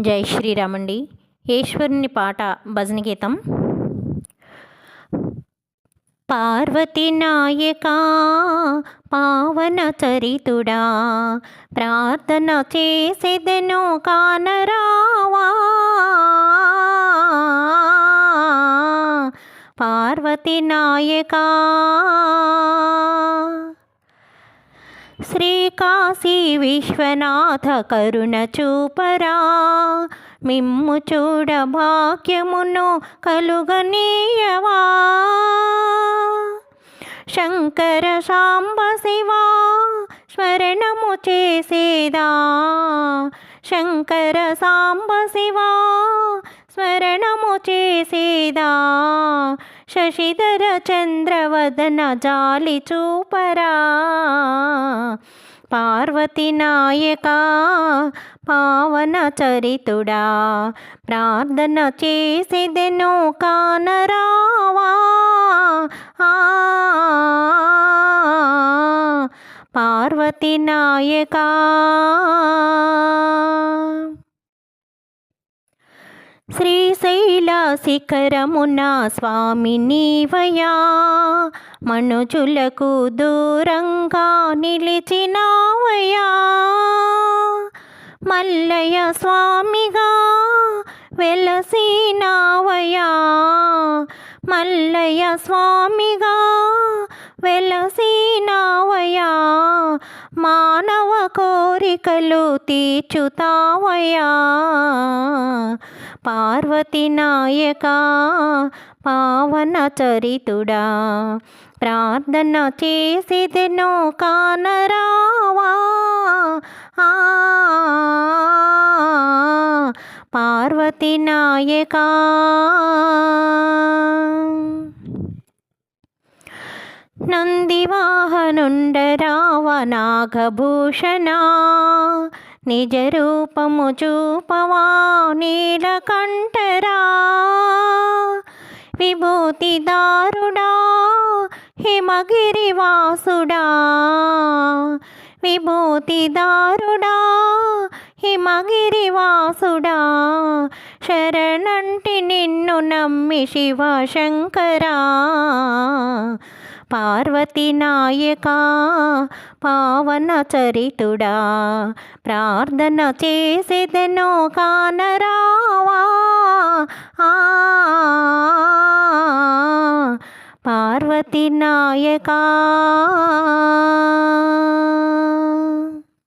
జై శ్రీరామండి. ఈశ్వరుని పాట భజన గీతం పార్వతి నాయక పావన చరితుడా ప్రార్థన చేసేదను కానరావా? పార్వతి నాయకా శ్రీకాశీ విశ్వనాథ కరుణ చూపరా. మిమ్ము చూడ భాగ్యమును కలుగనీయవా. శంకర సాంబ శివా స్మరణము చేసేదా. శంకర సాంబ శివా స్మరణము చేసేదా. శశిధర చంద్రవదన జాలి చూపరా. పార్వతి నాయక పావన చరితుడా ప్రార్థన చేసేదెను కానరావా. పార్వతి నాయకా. శ్రీశైల శిఖరమున స్వామి నీవయా? మనుజులకు దూరంగా నిలిచినావయా? మల్లయ్య స్వామిగా వెలసినావయా? మల్లయ్య స్వామిగా వెలసినావయా? మానవ కోరికలు తీర్చుతావయ్యా. పార్వతి నాయక పావన చరితుడా ప్రార్థన చేసిదెను కానరావా. పార్వతి నాయకా. నందివాహనుండరావ నాగభూషణ నిజ రూపము చూపవా నీలకంఠరా. విభూతిదారుడా హిమగిరివాసుడా. విభూతిదారుడా హిమగిరివాసుడా. శరణంటి నిన్ను నమ్మి శివ శంకరా పార్వతి నాయక పావన చరితుడా ప్రార్థన చేసేదెనో కానరావా? పార్వతి నాయకా